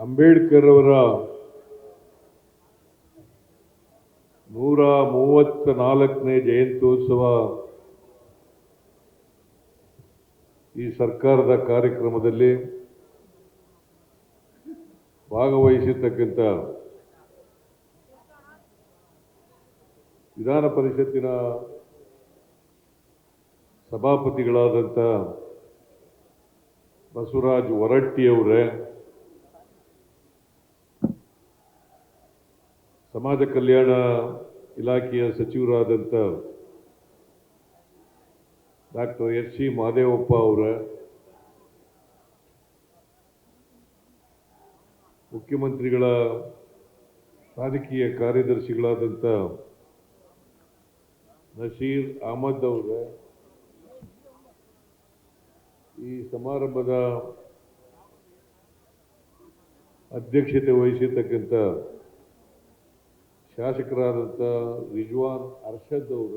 ಅಂಬೇಡ್ಕರ್ ಅವರ ನೂರ ಮೂವತ್ತ ನಾಲ್ಕನೇ ಜಯಂತ್ಯೋತ್ಸವ ಈ ಸರ್ಕಾರದ ಕಾರ್ಯಕ್ರಮದಲ್ಲಿ ಭಾಗವಹಿಸಿರ್ತಕ್ಕಂಥ ವಿಧಾನ ಪರಿಷತ್ತಿನ ಸಭಾಪತಿಗಳಾದಂಥ ಬಸವರಾಜ್ ಹೊರಟ್ಟಿಯವರೇ ಸಮಾಜ ಕಲ್ಯಾಣ ಇಲಾಖೆಯ ಸಚಿವರಾದಂಥ ಡಾಕ್ಟರ್ ಎಚ್ ಸಿ ಮಾದೇವಪ್ಪ ಅವರ ಮುಖ್ಯಮಂತ್ರಿಗಳ ರಾಜಕೀಯ ಕಾರ್ಯದರ್ಶಿಗಳಾದಂಥ ನಶೀರ್ ಅಹಮದ್ ಅವರ ಈ ಸಮಾರಂಭದ ಅಧ್ಯಕ್ಷತೆ ವಹಿಸಿರ್ತಕ್ಕಂಥ ಶಾಸಕರಾದಂಥ ರಿಜ್ವಾನ್ ಅರ್ಷದ್ ಅವರ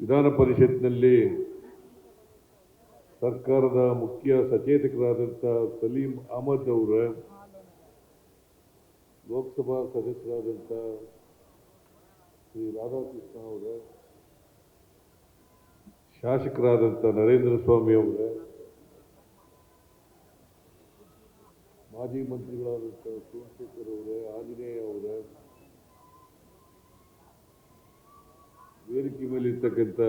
ವಿಧಾನ ಪರಿಷತ್ನಲ್ಲಿ ಸರ್ಕಾರದ ಮುಖ್ಯ ಸಚೇತಕರಾದಂಥ ಸಲೀಂ ಅಹಮದ್ ಅವರ ಲೋಕಸಭಾ ಸದಸ್ಯರಾದಂಥ ಶ್ರೀ ರಾಧಾಕೃಷ್ಣ ಅವರ ಶಾಸಕರಾದಂಥ ನರೇಂದ್ರ ಸ್ವಾಮಿ ಅವರ ಮಾಜಿ ಮಂತ್ರಿಗಳಾದಂಥ ಸೋಮಶೇಖರ್ ಅವರೇ, ಆಂಜನೇಯ ಅವರ, ವೇದಿಕೆ ಮೇಲಿರ್ತಕ್ಕಂಥ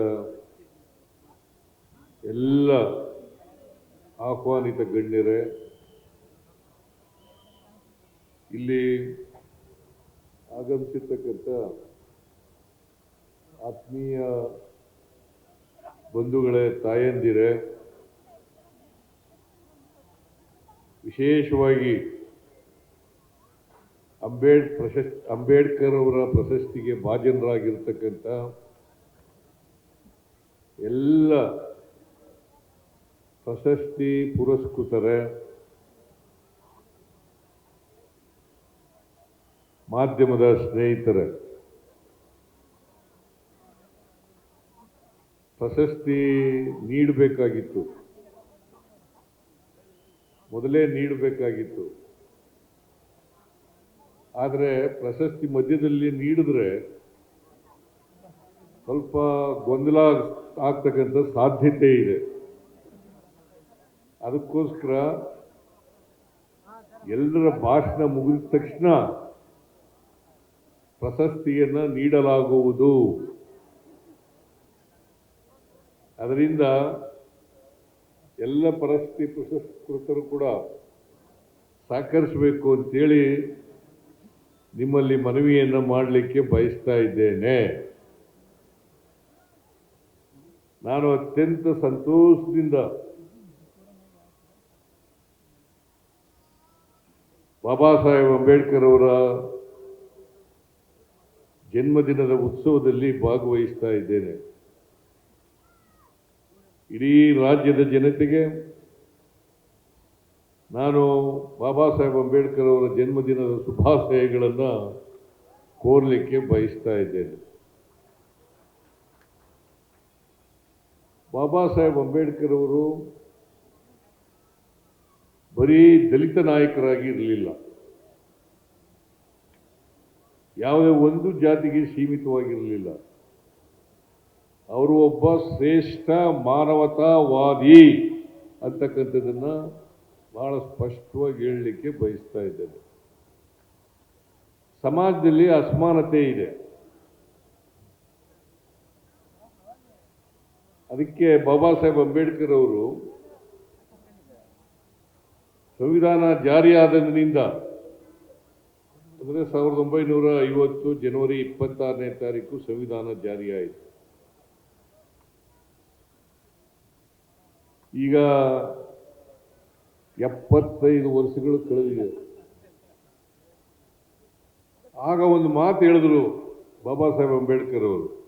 ಎಲ್ಲ ಆಹ್ವಾನಿತ ಗಣ್ಯರೇ, ಇಲ್ಲಿ ಆಗಮಿಸಿರ್ತಕ್ಕಂಥ ಆತ್ಮೀಯ ಬಂಧುಗಳೇ, ತಾಯಂದಿರೇ ವಿಶೇಷವಾಗಿ ಅಂಬೇಡ್ ಪ್ರಶಸ್ ಅಂಬೇಡ್ಕರ್ ಅವರ ಪ್ರಶಸ್ತಿಗೆ ಭಾಜನರಾಗಿರ್ತಕ್ಕಂಥ ಎಲ್ಲ ಪ್ರಶಸ್ತಿ ಪುರಸ್ಕೃತರೆ ಮಾಧ್ಯಮದ ಸ್ನೇಹಿತರೆ. ಪ್ರಶಸ್ತಿ ನೀಡಬೇಕಾಗಿತ್ತು. ಮೊದಲೇ ನೀಡಬೇಕಾಗಿತ್ತು. ಆದರೆ ಪ್ರಶಸ್ತಿ ಮಧ್ಯದಲ್ಲಿ ನೀಡಿದ್ರೆ ಸ್ವಲ್ಪ ಗೊಂದಲ ಆಗ್ತಕ್ಕಂಥ ಸಾಧ್ಯತೆ ಇದೆ. ಅದಕ್ಕೋಸ್ಕರ ಎಲ್ಲರ ಭಾಷಣ ಮುಗಿದ ತಕ್ಷಣ ಪ್ರಶಸ್ತಿಯನ್ನು ನೀಡಲಾಗುವುದು. ಅದರಿಂದ ಎಲ್ಲ ಪ್ರಶಸ್ತಿ ಪುರಸ್ಕೃತರು ಕೂಡ ಸಹಕರಿಸಬೇಕು ಅಂತೇಳಿ ನಿಮ್ಮಲ್ಲಿ ಮನವಿಯನ್ನು ಮಾಡಲಿಕ್ಕೆ ಬಯಸ್ತಾ ಇದ್ದೇನೆ. ನಾನು ಅತ್ಯಂತ ಸಂತೋಷದಿಂದ ಬಾಬಾ ಸಾಹೇಬ್ ಅಂಬೇಡ್ಕರ್ ಅವರ ಜನ್ಮದಿನದ ಉತ್ಸವದಲ್ಲಿ ಭಾಗವಹಿಸ್ತಾ ಇದ್ದೇನೆ. ಇಡೀ ರಾಜ್ಯದ ಜನತೆಗೆ ನಾನು ಬಾಬಾ ಸಾಹೇಬ್ ಅಂಬೇಡ್ಕರ್ ಅವರ ಜನ್ಮದಿನದ ಶುಭಾಶಯಗಳನ್ನು ಕೋರಲಿಕ್ಕೆ ಬಯಸ್ತಾ ಇದ್ದೇನೆ. ಬಾಬಾ ಸಾಹೇಬ್ ಅಂಬೇಡ್ಕರ್ ಅವರು ಬರೀ ದಲಿತ ನಾಯಕರಾಗಿ ಇರಲಿಲ್ಲ. ಯಾವುದೇ ಒಂದು ಜಾತಿಗೆ ಸೀಮಿತವಾಗಿರಲಿಲ್ಲ. ಅವರು ಒಬ್ಬ ಶ್ರೇಷ್ಠ ಮಾನವತಾವಾದಿ ಅಂತಕ್ಕಂಥದ್ದನ್ನು ಬಹಳ ಸ್ಪಷ್ಟವಾಗಿ ಹೇಳಲಿಕ್ಕೆ ಬಯಸ್ತಾ ಇದ್ದೇನೆ. ಸಮಾಜದಲ್ಲಿ ಅಸಮಾನತೆ ಇದೆ. ಅದಕ್ಕೆ ಬಾಬಾ ಸಾಹೇಬ್ ಅಂಬೇಡ್ಕರ್ ಅವರು ಸಂವಿಧಾನ ಜಾರಿಯಾದಂದಿನಿಂದ ಅಂದರೆ ಸಾವಿರದ ಒಂಬೈನೂರ ಐವತ್ತು ಜನವರಿ ಇಪ್ಪತ್ತಾರನೇ ತಾರೀಕು ಸಂವಿಧಾನ ಜಾರಿಯಾಯಿತು. ಈಗ ಎಪ್ಪತ್ತೈದು ವರ್ಷಗಳು ಕಳೆದಿದೆ. ಆಗ ಒಂದು ಮಾತು ಹೇಳಿದ್ರು ಬಾಬಾ ಸಾಹೇಬ್ ಅಂಬೇಡ್ಕರ್ ಅವರು.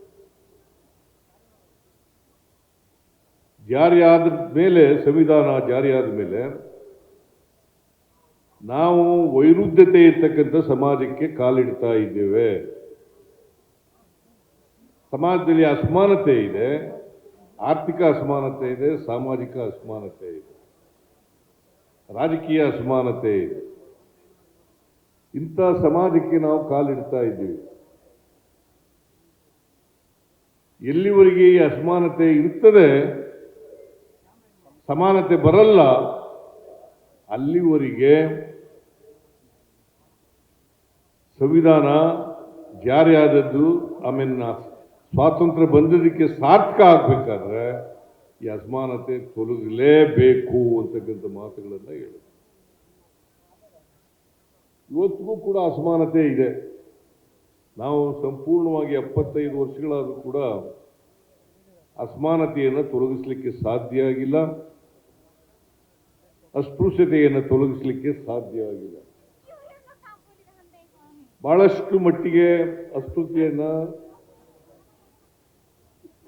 ಜಾರಿಯಾದ ಮೇಲೆ, ಸಂವಿಧಾನ ಜಾರಿಯಾದ ಮೇಲೆ ನಾವು ವೈರುಧ್ಯತೆ ಇರ್ತಕ್ಕಂಥ ಸಮಾಜಕ್ಕೆ ಕಾಲಿಡ್ತಾ ಇದ್ದೇವೆ. ಸಮಾಜದಲ್ಲಿ ಅಸಮಾನತೆ ಇದೆ. ಆರ್ಥಿಕ ಅಸಮಾನತೆ ಇದೆ, ಸಾಮಾಜಿಕ ಅಸಮಾನತೆ ಇದೆ. ರಾಜಕೀಯ ಅಸಮಾನತೆ ಇದೆ. ಇಂಥ ಸಮಾಜಕ್ಕೆ ನಾವು ಕಾಲಿಡ್ತಾ ಇದ್ದೀವಿ. ಎಲ್ಲಿವರೆಗೆ ಈ ಅಸಮಾನತೆ ಇರ್ತದೆ? ಸಮಾನತೆ ಬರಲ್ಲ. ಅಲ್ಲಿವರೆಗೆ ಸಂವಿಧಾನ ಜಾರಿಯಾದದ್ದು ಆಮೇಲೆ ಸ್ವಾತಂತ್ರ್ಯ ಬಂದಿದ್ದಕ್ಕೆ ಸಾರ್ಥಕ ಆಗಬೇಕಾದ್ರೆ ಈ ಅಸಮಾನತೆ ತೊಲಗಲೇಬೇಕು ಅಂತಕ್ಕಂಥ ಮಾತುಗಳನ್ನು ಹೇಳುದು. ಇವತ್ತಿಗೂ ಕೂಡ ಅಸಮಾನತೆ ಇದೆ. ನಾವು ಸಂಪೂರ್ಣವಾಗಿ ಎಪ್ಪತ್ತೈದು ವರ್ಷಗಳಾದರೂ ಕೂಡ ಅಸಮಾನತೆಯನ್ನು ತೊಲಗಿಸಲಿಕ್ಕೆ ಸಾಧ್ಯ ಆಗಿಲ್ಲ. ಅಸ್ಪೃಶ್ಯತೆಯನ್ನು ತೊಲಗಿಸಲಿಕ್ಕೆ ಸಾಧ್ಯ ಆಗಿಲ್ಲ. ಬಹಳಷ್ಟು ಮಟ್ಟಿಗೆ ಅಸ್ಪೃಶ್ಯತೆಯನ್ನ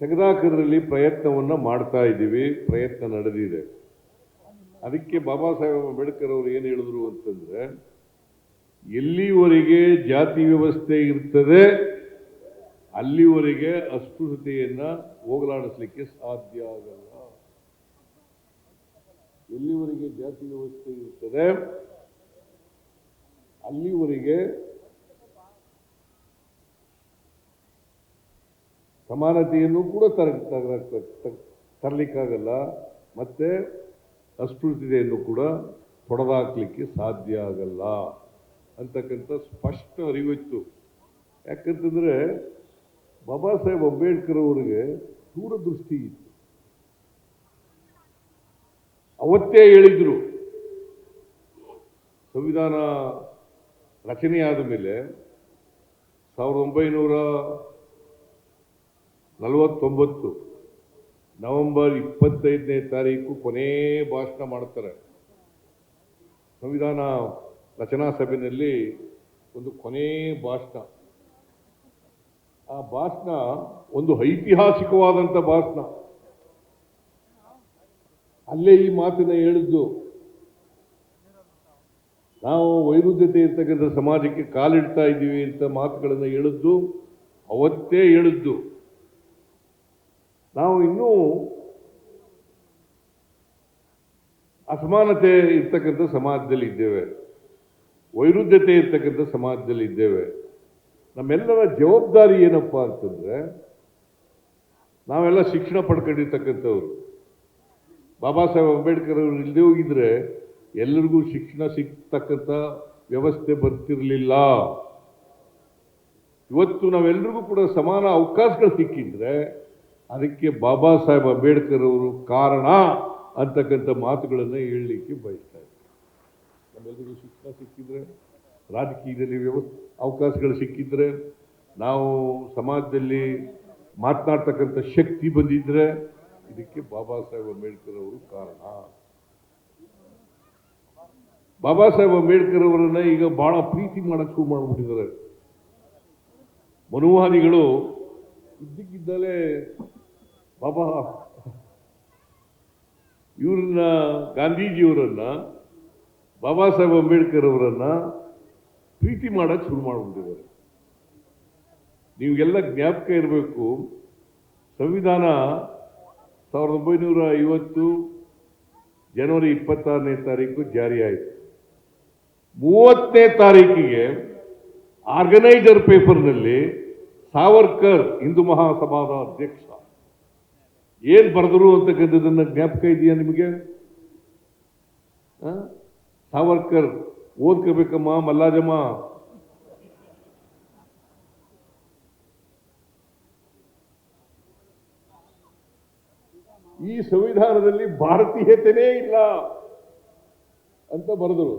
ತೆಗೆದಾಕೋದ್ರಲ್ಲಿ ಪ್ರಯತ್ನವನ್ನ ಮಾಡ್ತಾ ಇದ್ದೀವಿ, ಪ್ರಯತ್ನ ನಡೆದಿದೆ. ಅದಕ್ಕೆ ಬಾಬಾ ಸಾಹೇಬ್ ಅಂಬೇಡ್ಕರ್ ಅವರು ಏನು ಹೇಳಿದ್ರು ಅಂತಂದ್ರೆ, ಎಲ್ಲಿವರೆಗೆ ಜಾತಿ ವ್ಯವಸ್ಥೆ ಇರ್ತದೆ, ಅಲ್ಲಿವರೆಗೆ ಅಸ್ಪೃಶ್ಯತೆಯನ್ನು ಹೋಗಲಾಡಿಸ್ಲಿಕ್ಕೆ ಸಾಧ್ಯ ಆಗಲ್ಲ. ಎಲ್ಲಿವರೆಗೆ ಜಾತಿ ವ್ಯವಸ್ಥೆ ಇರ್ತದೆ, ಅಲ್ಲಿವರೆಗೆ ಸಮಾನತೆಯನ್ನು ಕೂಡ ತರ ತರ- ತರ- ತರಲಿಕ್ಕಾಗಲ್ಲ. ಮತ್ತೆ ಅಸ್ಪೃಶ್ಯತೆಯನ್ನು ಕೂಡ ತೊಡೆದಾಕ್ಲಿಕ್ಕೆ ಸಾಧ್ಯ ಆಗಲ್ಲ. ಅಂತಕ್ಕಂಥ ಸ್ಪಷ್ಟ ಅರಿವಿತ್ತು. ಯಾಕಂತಂದರೆ ಬಾಬಾ ಸಾಹೇಬ್ ಅಂಬೇಡ್ಕರ್ ಅವರಿಗೆ ದೂರದೃಷ್ಟಿ ಇತ್ತು. ಅವತ್ತೇ ಹೇಳಿದ್ರು. ಸಂವಿಧಾನ ರಚನೆಯಾದ ಮೇಲೆ ಸಾವಿರದ ಒಂಬೈನೂರ ನಲವತ್ತೊಂಬತ್ತು ನವೆಂಬರ್ ಇಪ್ಪತ್ತೈದನೇ ತಾರೀಕು ಕೊನೇ ಭಾಷಣ ಮಾಡ್ತಾರೆ. ಸಂವಿಧಾನ ರಚನಾ ಸಭೆಯಲ್ಲಿ ಒಂದು ಕೊನೇ ಭಾಷಣ. ಆ ಭಾಷಣ ಒಂದು ಐತಿಹಾಸಿಕವಾದಂಥ ಭಾಷಣ. ಅಲ್ಲೇ ಈ ಮಾತನ್ನ ಹೇಳಿದ್ದು, ನಾವು ವೈರುಧ್ಯತೆ ಇರ್ತಕ್ಕಂಥ ಸಮಾಜಕ್ಕೆ ಕಾಲಿಡ್ತಾ ಇದ್ದೀವಿ ಅಂತ ಮಾತುಗಳನ್ನು ಹೇಳಿದ್ದು, ಅವತ್ತೇ ಹೇಳಿದ್ದು. ನಾವು ಇನ್ನೂ ಅಸಮಾನತೆ ಇರ್ತಕ್ಕಂಥ ಸಮಾಜದಲ್ಲಿ ಇದ್ದೇವೆ, ವೈರುಧ್ಯತೆ ಇರ್ತಕ್ಕಂಥ ಸಮಾಜದಲ್ಲಿ ಇದ್ದೇವೆ. ನಮ್ಮೆಲ್ಲರ ಜವಾಬ್ದಾರಿ ಏನಪ್ಪ ಅಂತಂದ್ರೆ, ನಾವೆಲ್ಲ ಶಿಕ್ಷಣ ಪಡ್ಕೊಂಡಿರ್ತಕ್ಕಂಥವ್ರು. ಬಾಬಾ ಸಾಹೇಬ್ ಅಂಬೇಡ್ಕರ್ ಅವರು ಇಲ್ಲದೆ ಹೋಗಿದ್ರೆ ಎಲ್ಲರಿಗೂ ಶಿಕ್ಷಣ ಸಿಗ್ತಕ್ಕಂಥ ವ್ಯವಸ್ಥೆ ಬರ್ತಿರಲಿಲ್ಲ. ಇವತ್ತು ನಾವೆಲ್ಲರಿಗೂ ಕೂಡ ಸಮಾನ ಅವಕಾಶಗಳು ಸಿಕ್ಕಿದ್ರೆ ಅದಕ್ಕೆ ಬಾಬಾ ಸಾಹೇಬ್ ಅಂಬೇಡ್ಕರ್ ಅವರು ಕಾರಣ ಅಂತಕ್ಕಂಥ ಮಾತುಗಳನ್ನು ಹೇಳಲಿಕ್ಕೆ ಬಯಸ್ತಾ ಇದ್ದಾರೆ ನಮ್ಮೆಲ್ಲರಿಗೂ ಶಿಕ್ಷಣ ಸಿಕ್ಕಿದ್ರೆ, ರಾಜಕೀಯದಲ್ಲಿ ವ್ಯವಸ್ಥೆ ಅವಕಾಶಗಳು ಸಿಕ್ಕಿದ್ರೆ, ನಾವು ಸಮಾಜದಲ್ಲಿ ಮಾತನಾಡ್ತಕ್ಕಂಥ ಶಕ್ತಿ ಬಂದಿದ್ರೆ ಇದಕ್ಕೆ ಬಾಬಾ ಸಾಹೇಬ್ ಅಂಬೇಡ್ಕರ್ ಅವರು ಕಾರಣ. ಬಾಬಾ ಸಾಹೇಬ್ ಅಂಬೇಡ್ಕರ್ ಅವರನ್ನ ಈಗ ಬಹಳ ಪ್ರೀತಿ ಮಾಡಕ್ಕೆ ಶುರು ಮಾಡ್ಬಿಟ್ಟಿದ್ದಾರೆ. ಮನುವಾದಿಗಳು ಇದ್ದಕ್ಕಿದ್ದಲೇ ಬಾಬಾ ಇವ್ರನ್ನ ಗಾಂಧೀಜಿಯವರನ್ನ, ಬಾಬಾ ಸಾಹೇಬ್ ಅಂಬೇಡ್ಕರ್ ಅವರನ್ನ ಪ್ರೀತಿ ಮಾಡೋಕ್ಕೆ ಶುರು ಮಾಡ್ಬಿಟ್ಟಿದ್ದಾರೆ. ನೀವೆಲ್ಲ ಜ್ಞಾಪಕ ಇರಬೇಕು, ಸಂವಿಧಾನ ಸಾವಿರದ ಒಂಬೈನೂರ ಐವತ್ತು ಜನವರಿ ಇಪ್ಪತ್ತಾರನೇ ತಾರೀಕು ಜಾರಿ ಆಯಿತು. ಮೂವತ್ತನೇ ತಾರೀಕಿಗೆ ಆರ್ಗನೈಜರ್ ಪೇಪರ್ನಲ್ಲಿ ಸಾವರ್ಕರ್ ಹಿಂದೂ ಮಹಾಸಭಾದ ಅಧ್ಯಕ್ಷ ಏನ್ ಬರೆದ್ರು ಅಂತಕ್ಕಂಥದ್ದನ್ನ ಜ್ಞಾಪಕ ಇದೆಯಾ ನಿಮಗೆ? ಸಾವರ್ಕರ್, ಓದ್ಕೋಬೇಕಮ್ಮ, ಮಲ್ಲಾಜಮ್ಮ. ಈ ಸಂವಿಧಾನದಲ್ಲಿ ಭಾರತೀಯತೆನೇ ಇಲ್ಲ ಅಂತ ಬರೆದರು.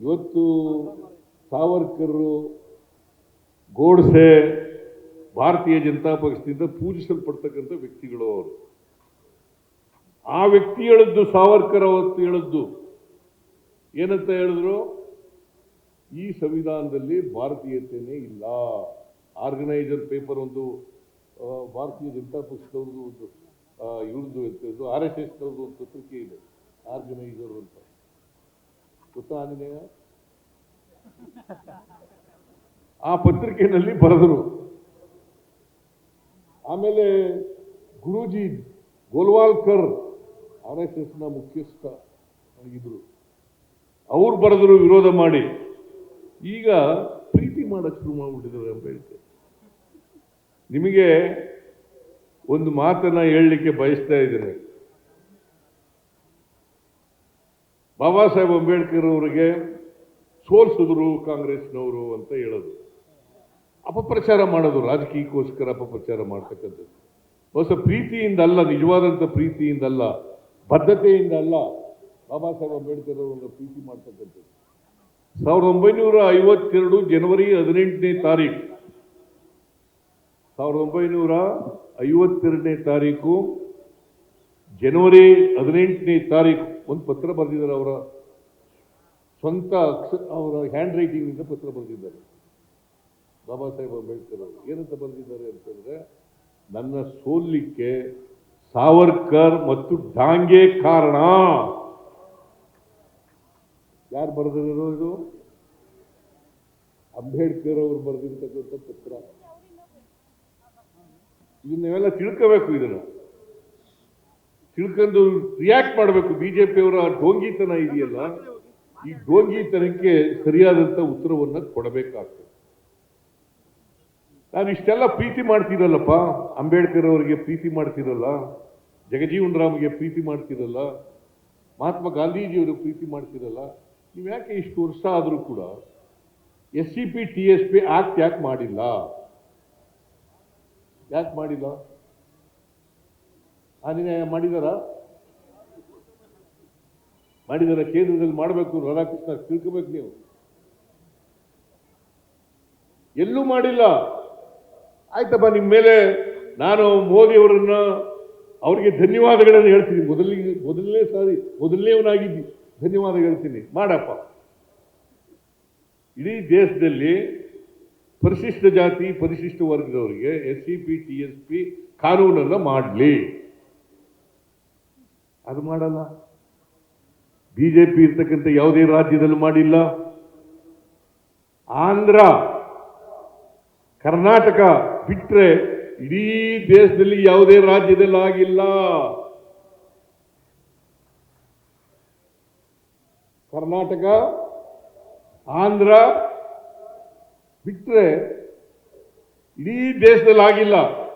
ಇವತ್ತು ಸಾವರ್ಕರ್ ಗೋಡ್ಸೆ ಭಾರತೀಯ ಜನತಾ ಪಕ್ಷದಿಂದ ಪೂಜಿಸಲ್ಪಡ್ತಕ್ಕಂಥ ವ್ಯಕ್ತಿಗಳು ಅವರು. ಆ ವ್ಯಕ್ತಿ ಹೇಳಿದ್ದು ಸಾವರ್ಕರ್ ಅವತ್ತು ಹೇಳಿದ್ದು. ಏನಂತ ಹೇಳಿದ್ರು? ಈ ಸಂವಿಧಾನದಲ್ಲಿ ಭಾರತೀಯತೆನೇ ಇಲ್ಲ. ಆರ್ಗನೈಸರ್ ಪೇಪರ್ ಒಂದು ಭಾರತೀಯ ಜನತಾ ಪಕ್ಷದವ್ರದ್ದು ಒಂದು ಇವ್ರದ್ದು ಎಂಥದ್ದು ಆರ್ ಎಸ್ ಎಸ್ ಒಂದು ಪತ್ರಿಕೆ ಇದೆ. ಆರ್ಗನೈಸರ್ ಅಂತ. ಗೊತ್ತಾ ಆ ಪತ್ರಿಕೆಯಲ್ಲಿ ಬರೆದರು. ಆಮೇಲೆ ಗುರೂಜಿ ಗೋಲ್ವಾಲ್ಕರ್, ಆರ್ ಎಸ್ ಎಸ್ನ ಮುಖ್ಯಸ್ಥ ಆಗಿದ್ರು. ಅವ್ರು ಬರೆದ್ರು ವಿರೋಧ ಮಾಡಿ. ಈಗ ಪ್ರೀತಿ ಮಾಡಕ್ಕೆ ಶುರು ಮಾಡ್ಬಿಟ್ಟಿದ್ದಾರೆ ಅಂಬೇಡ್ಕರ್ ನಿಮಗೆ ಒಂದು ಮಾತನ್ನ ಹೇಳಲಿಕ್ಕೆ ಬಯಸ್ತಾ ಇದ್ದೇನೆ. ಬಾಬಾ ಸಾಹೇಬ್ ಅಂಬೇಡ್ಕರ್ ಅವರಿಗೆ ಸೋಲ್ಸಿದ್ರು ಕಾಂಗ್ರೆಸ್ನವರು ಅಂತ ಹೇಳೋದು. ಅಪಪ್ರಚಾರ ಮಾಡೋದು ರಾಜಕೀಯಕ್ಕೋಸ್ಕರ ಅಪಪ್ರಚಾರ ಮಾಡ್ತಕ್ಕಂಥದ್ದು. ಹೊಸ ಪ್ರೀತಿಯಿಂದ ಅಲ್ಲ ನಿಜವಾದಂಥ ಪ್ರೀತಿಯಿಂದ ಅಲ್ಲ ಬದ್ಧತೆಯಿಂದ ಅಲ್ಲ ಬಾಬಾ ಸಾಹೇಬ್ ಅಂಬೇಡ್ಕರ್ ಅವರನ್ನು ಪ್ರೀತಿ ಮಾಡ್ತಕ್ಕಂಥದ್ದು. ಸಾವಿರದ ಒಂಬೈನೂರ ಐವತ್ತೆರಡು ಜನವರಿ ಹದಿನೆಂಟನೇ ತಾರೀಕು ಸಾವಿರದ ಒಂಬೈನೂರ ಐವತ್ತೆರಡನೇ ತಾರೀಕು ಜನವರಿ ಹದಿನೆಂಟನೇ ತಾರೀಕು ಒಂದು ಪತ್ರ ಬರೆದಿದ್ದಾರೆ ಅವರ ಸ್ವಂತ ಅಕ್ಷ, ಅವರ ಹ್ಯಾಂಡ್ ರೈಟಿಂಗ್ನಿಂದ ಪತ್ರ ಬರೆದಿದ್ದಾರೆ. ಬಾಬಾ ಸಾಹೇಬ್ ಅಂಬೇಡ್ಕರ್ ಅವರು ಏನಂತ ಬರೆದಿದ್ದಾರೆ ಅಂತಂದ್ರೆ ನನ್ನ ಸೋಲಿಕ್ಕೆ ಸಾವರ್ಕರ್ ಮತ್ತು ಡಾಂಗೆ ಕಾರಣ. ಯಾರು ಬರೆದಿರೋ ಇದು? ಅಂಬೇಡ್ಕರ್ ಅವರು ಬರೆದಿರ್ತಕ್ಕಂಥ ಪತ್ರ. ಇದನ್ನ ನೀವೆಲ್ಲ ತಿಳ್ಕೋಬೇಕು ಇದನ್ನ. ತಿಳ್ಕೊಂಡು ರಿಯಾಕ್ಟ್ ಮಾಡಬೇಕು. ಬಿಜೆಪಿಯವರ ಡೋಂಗಿತನ ಇದೆಯಲ್ಲ, ಈ ಡೋಂಗಿತನಕ್ಕೆ ಸರಿಯಾದಂತ ಉತ್ತರವನ್ನ ಕೊಡಬೇಕಾಗ್ತದೆ. ನಾನು ಇಷ್ಟೆಲ್ಲ ಪ್ರೀತಿ ಮಾಡ್ತಿರಲ್ಲಪ್ಪ, ಅಂಬೇಡ್ಕರ್ ಅವರಿಗೆ ಪ್ರೀತಿ ಮಾಡ್ತಿರಲ್ಲ ಜಗಜೀವನ್ ರಾಮ್ಗೆ ಪ್ರೀತಿ ಮಾಡ್ತಿರಲ್ಲ, ಮಹಾತ್ಮ ಗಾಂಧೀಜಿಯವರು ಪ್ರೀತಿ ಮಾಡ್ತಿರಲ್ಲ, ನೀವು ಯಾಕೆ ಇಷ್ಟು ವರ್ಷ ಆದರೂ ಕೂಡ S C P, T S P act ಯಾಕೆ ಮಾಡಿಲ್ಲ? ಯಾಕೆ ಮಾಡಿಲ್ಲ? ಅನ್ಯಾಯ ಮಾಡಿದಾರ? ಮಾಡಿದಾರ? ಕೇಂದ್ರದಲ್ಲಿ ಮಾಡಬೇಕು, ರಾಧಾಕೃಷ್ಣ ತಿಳ್ಕೋಬೇಕು ನೀವು. ಎಲ್ಲೂ ಮಾಡಿಲ್ಲ. ಆಯ್ತಪ್ಪ, ನಿಮ್ಮ ಮೇಲೆ ನಾನು ಮೋದಿ ಅವರನ್ನ ಅವರಿಗೆ ಧನ್ಯವಾದಗಳನ್ನು ಹೇಳ್ತೀನಿ. ಮೊದಲಿಗೆ, ಮೊದಲನೇ ಸಾರಿ ಮೊದಲನೇವನಾಗಿದ್ದಿ ಧನ್ಯವಾದ ಹೇಳ್ತೀನಿ. ಮಾಡಪ್ಪ. ಇಡೀ ದೇಶದಲ್ಲಿ ಪರಿಶಿಷ್ಟ ಜಾತಿ, ಪರಿಶಿಷ್ಟ ವರ್ಗದವರಿಗೆ S C P, T S P ಕಾನೂನನ್ನು ಮಾಡಲಿ. ಅದು ಮಾಡಲ್ಲ. ಬಿಜೆಪಿ ಇರ್ತಕ್ಕಂಥ ಯಾವುದೇ ರಾಜ್ಯದಲ್ಲಿ ಮಾಡಿಲ್ಲ. ಆಂಧ್ರ, ಕರ್ನಾಟಕ ಬಿಟ್ರೆ ಇಡೀ ದೇಶದಲ್ಲಿ ಯಾವುದೇ ರಾಜ್ಯದಲ್ಲಿ ಆಗಿಲ್ಲ. ಕರ್ನಾಟಕ ಆಂಧ್ರ ಬಿಟ್ಟರೆ ಇಡೀ ದೇಶದಲ್ಲಿ ಆಗಿಲ್ಲ